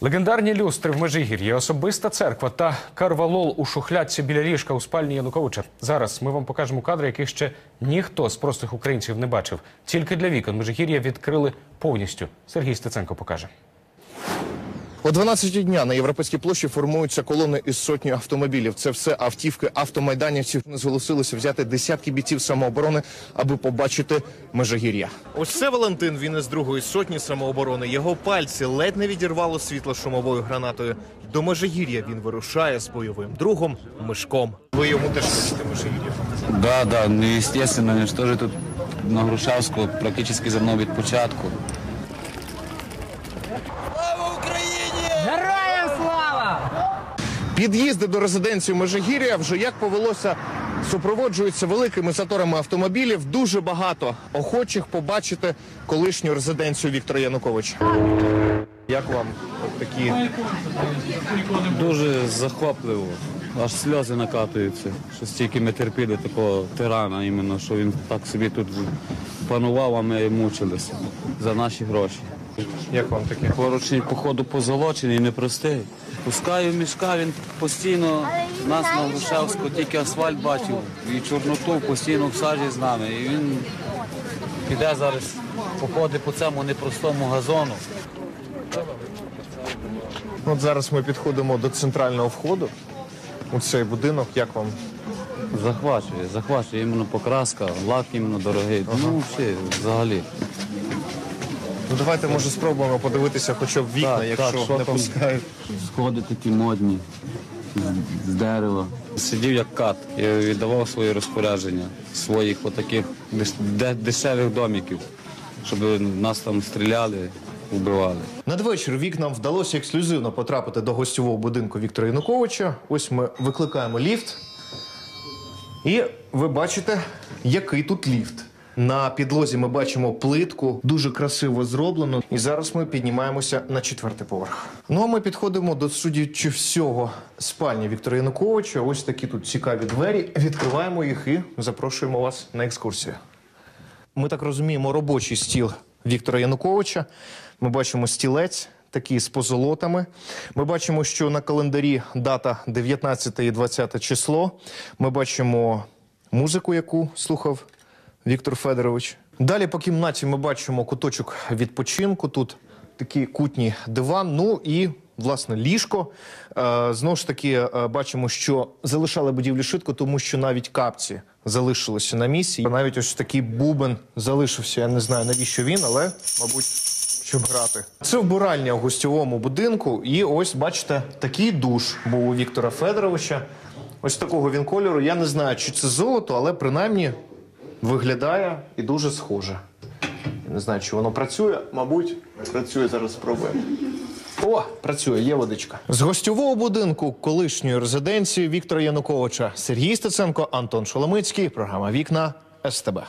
Легендарні люстри в Межигір'ї, особиста церква та карвалол у шухлядці біля ліжка у спальні Януковича. Зараз ми вам покажемо кадри, яких ще ніхто з простих українців не бачив. Тільки для вікон Межигір'я відкрили повністю. Сергій Стеценко покаже. О 12 дня на європейській площі формуються колони із сотні автомобілів. Це все автівки автомайданівців. Вони зголосилися взяти десятки бійців самооборони, аби побачити межигір'я. Ось це Валентин. Він із другої сотні самооборони. Його пальці ледь не відірвало світло-шумовою гранатою. До межигір'я він вирушає з бойовим другом Мишком. Ви йому теж хочете межигір'я? Да, да, ну естественно, він ж теж тут на Грушевську практично за мною від початку. Під'їзди до резиденції Межигір'я вже як повелося супроводжуються великими заторами автомобілів. Дуже багато охочих побачити колишню резиденцію Віктора Януковича. Як вам такі Дуже захопливо. Аж сльози накатуються. Що стільки ми терпіли такого тирана, іменно, що він так собі тут панував, а ми мучилися за наші гроші. як вам таке? Поручний, походу, позолочений, непростий. Пускаю мішка, він постійно нас на Грушевську, тільки асфальт бачив і чорноту постійно в сажі з нами. І він піде зараз, походить по цьому непростому газону. От зараз ми підходимо до центрального входу у цей будинок. Як вам? Захвачує, захвачує іменно покраска, лак іменно дорогий. Ну, взагалі, взагалі. Ну давайте може спробуємо подивитися хоча б вікна, Так, якщо так, що не там? пускають. Сходи такі модні, з- з дерева. Сидів як кат і віддавав свої розпорядження своїх отаких деш- де- дешевих домиків, щоб нас там стріляли, вбивали. Надвечір вікнам вдалося ексклюзивно потрапити до гостьового будинку Віктора Януковича. Ось ми викликаємо ліфт. І ви бачите, який тут ліфт. На підлозі ми бачимо плитку, дуже красиво зроблено. І зараз ми піднімаємося на четвертий поверх. Ну а ми підходимо до судячи всього спальні Віктора Януковича. Ось такі тут цікаві двері. Відкриваємо їх і запрошуємо вас на екскурсію. Ми так розуміємо, робочий стіл Віктора Януковича. Ми бачимо стілець. Такий з позолотами. Ми бачимо, що на календарі дата 19 і 20 число. Ми бачимо музику, яку слухав Віктор Федорович. Далі по кімнаті ми бачимо куточок відпочинку. Тут такий кутній диван. Ну і власне ліжко. Е, знову ж таки, е, бачимо, що залишали будівлю швидко, тому що навіть капці залишилися на місці. Навіть ось такий бубен залишився. Я не знаю навіщо він, але мабуть. Щоб грати, це вбиральня у гостьовому будинку. І ось бачите, такий душ був у Віктора Федоровича. Ось такого він кольору. Я не знаю, чи це золото, але принаймні виглядає і дуже схоже. Не знаю, чи воно працює. Мабуть, працює зараз. Спробуємо. О, працює, є водичка. З гостьового будинку колишньої резиденції Віктора Януковича Сергій Стеценко, Антон Шоломицький. Програма Вікна СТБ.